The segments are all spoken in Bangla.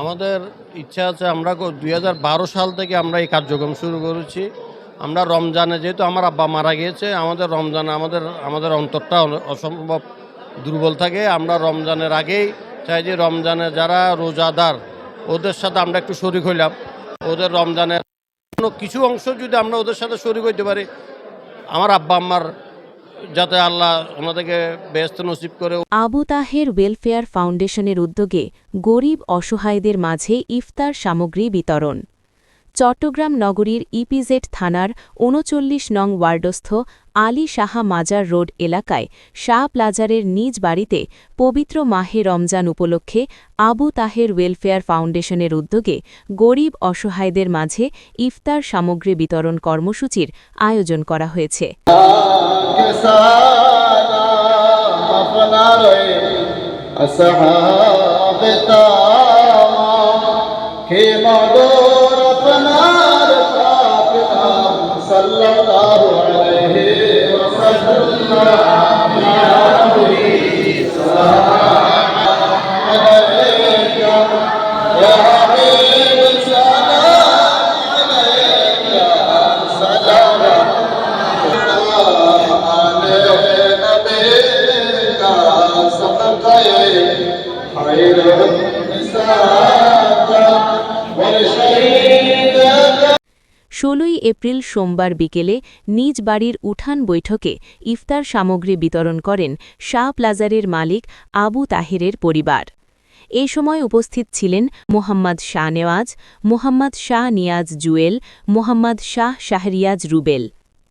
আমাদের ইচ্ছা আছে আমরা দুই হাজার বারো সাল থেকে আমরা এই কার্যক্রম শুরু করেছি। আমরা রমজানে যেহেতু আমার আব্বা মারা গিয়েছে, আমাদের রমজানে আমাদের আমাদের অন্তরটা অসম্ভব দুর্বল থাকে। আমরা রমজানের আগেই চাই যে রমজানে যারা রোজাদার, ওদের সাথে আমরা একটু শরিক হইলাম। ওদের রমজানের কিছু অংশ যদি আমরা ওদের সাথে শরিক হইতে পারি, আমার আব্বা আম্মার যাতে আল্লাহ ওনাদেরকে ব্যস্ত নসিব করে আবু তাহের ওয়েলফেয়ার ফাউন্ডেশনের উদ্যোগে গরিব অসহায়দের মাঝে ইফতার সামগ্রী বিতরণ। চট্টগ্রাম নগরীর ইপিজেড থানার উনচল্লিশ নং ওয়ার্ডস্থ আলী সাহা মাজার রোড এলাকায় শাহ প্লাজারের নিজ বাড়িতে পবিত্র মাহে রমজান উপলক্ষে আবু তাহের ওয়েলফেয়ার ফাউন্ডেশনের উদ্যোগে গরিব অসহায়দের মাঝে ইফতার সামগ্রী বিতরণ কর্মসূচির আয়োজন করা হয়েছে। আপনাকে সালাম আপনার আসহাবে তামাম হে মদন ষোলোই এপ্রিল সোমবার বিকেলে নিজ বাড়ির উঠান বৈঠকে ইফতার সামগ্রী বিতরণ করেন শাহ প্লাজারের মালিক আবু তাহেরের পরিবার। এ সময় উপস্থিত ছিলেন মোহাম্মদ শাহ নেওয়াজ, মোহাম্মদ শাহ নিয়াজ জুয়েল, মোহাম্মদ শাহ শাহরিয়াজ রুবেল।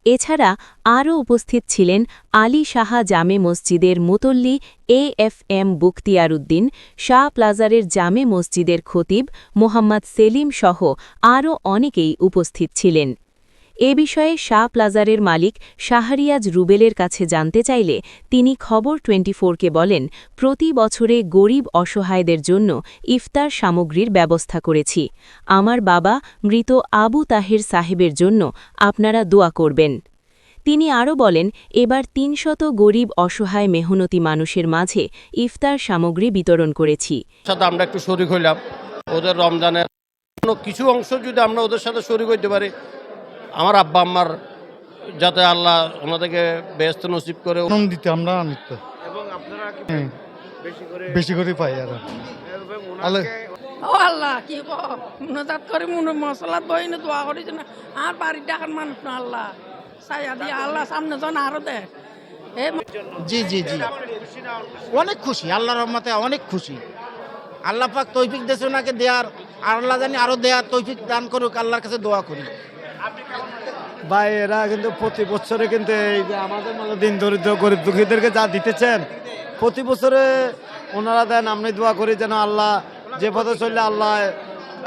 এছাড়া আরও উপস্থিত ছিলেন আলী শাহা জামে মসজিদের মোতল্লি A F M Bukhtiar Uddin Shah প্লাজারের জামে মসজিদের খতিব মোহাম্মদ সেলিম সহ আরও অনেকেই উপস্থিত ছিলেন। এ বিষয়ে শাহ প্লাজারের মালিক শাহরিয়াজ রুবেলের কাছে জানতে চাইলে তিনি খবর টোয়েন্টি ফোরকে বলেন, প্রতি বছরে গরিব অসহায়দের জন্য ইফতার সামগ্রীর ব্যবস্থা করেছি। আমার বাবা মৃত আবু তাহের সাহেবের জন্য আপনারা দোয়া করবেন। তিনি আরও বলেন, এবার তিনশত গরিব অসহায় মেহনতি মানুষের মাঝে ইফতার সামগ্রী বিতরণ করেছি। আমরা একটু শরিক হইলাম। ওদের রমজানের কিছু অংশ যদি আমরা ওদের সাথে শরিক হইতে পারি আমার আব্বা আম্মার যাতে আল্লাহ ওনাদেরকে ব্যস্ত নসিব করে দিতে আমরা আনন্দিত। হ্যাঁ। বেশি করে পাই আর। আল্লাহ ও আল্লাহ কি মনাজাত করে মনে মশলাত বই না দোয়া করেছে না আর বাড়ির ডাকার মানুষ না আল্লাহ। সাইয়া দিয়ে আল্লাহ সামনে জন আরও দেখ এ জি জি জি। অনেক খুশি আল্লাহর রহমতে অনেক খুশি। আল্লাহ পাক তৌফিক দেশে ওনাকে দেওয়ার আর আল্লাহ জানি আরও দেওয়ার তৈফিক দান করুক আল্লাহর কাছে দোয়া করি। বা এরা কিন্তু প্রতি বছরে কিন্তু এই যে আমাদের মতো দিন দরিদ্র গরিব দুঃখীদেরকে যা দিতেছেন, প্রতি বছরে ওনারা দেন আমি দোয়া করি যেন আল্লাহ যে পথে চললে আল্লাহ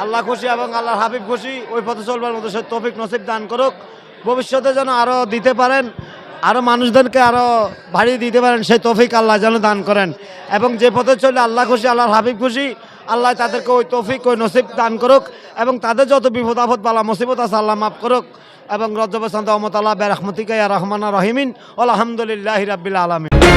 আল্লাহ খুশি এবং আল্লাহর হাবিব খুশি, ওই পথে চলবার মতো সে তফিক নসিব দান করুক। ভবিষ্যতে যেন আরও দিতে পারেন আরও মানুষদেরকে আরও বাড়িয়ে দিতে পারেন, সেই তফিক আল্লাহ যেন দান করেন। এবং যে পথে চললে আল্লাহ খুশি, আল্লাহর হাবিব খুশি আল্লাহ তাদেরকে ওই তৌফিক, ওই নসিব দান করুক এবং তাদের যত বিপদ আপদ পালা মুসিবত আছে আল্লাহ মাফ করুক এবং রজব সন্ত অমতাল্লাহ বেরহমতিকা রহমান রহিমিন। আলহামদুলিল্লাহ রাবিল আলমিন।